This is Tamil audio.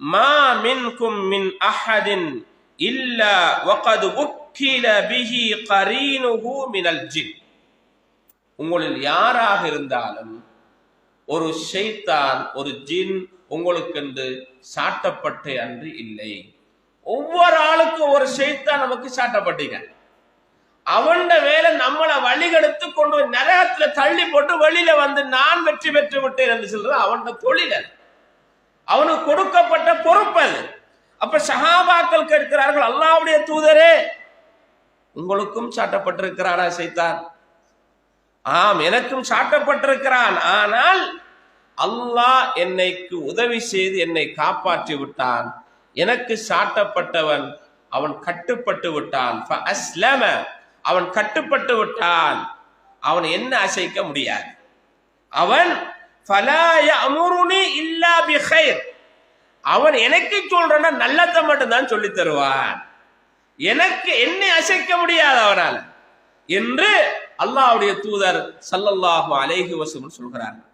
மா மின்கும் மின் அஹதின் இல்லா வகது உக்கில பிஹி கரீனுஹு மினல் ஜின். உங்களில் யாராக இருந்தாலும் ஒரு ஷைத்தான் ஒரு ஜின் உங்களுக்கென்று சாட்டப்பட்டு அன்று இல்லை. ஒவ்வொரு ஆளுக்கும் ஒரு ஷைத்தான் நமக்கு சாட்டப்பட்டீங்க. அவன் வேலை நம்மளை வழிகெடுத்து கொண்டு நரகத்துல தள்ளி போட்டு வெளியில வந்து நான் வெற்றி பெற்று விட்டேன் என்று சொல்றது அவன் தொழில் அவனுக்கு கொடுக்கப்பட்ட பொறுப்பு அது. அப்ப சஹாபாக்கள் கேட்கிறார்கள் அல்லாவுடைய தூதரே உங்களுக்கும் சாட்டப்பட்டிருக்கிறானா சைத்தான்? ஆம் எனக்கும் சாட்டப்பட்டிருக்கிறான். ஆனால் அல்லாஹ் என்னைக்கு உதவி செய்து என்னை காப்பாற்றி விட்டான். எனக்கு சாட்டப்பட்டவன் அவன் கட்டுப்பட்டு விட்டான். அவன் கட்டுப்பட்டு விட்டான். அவன் என்ன அசைக்க முடியாது? அவன் ஹைர் அவன் எனக்கு சொல்றனா நல்லத்தை மட்டும்தான் சொல்லி தருவான். எனக்கு என்னை அசைக்க முடியாது அவனால். என்று அல்லாஹ்வுடைய தூதர் சல்லல்லாஹு அலைஹி வசம் சொல்கிறார்கள்.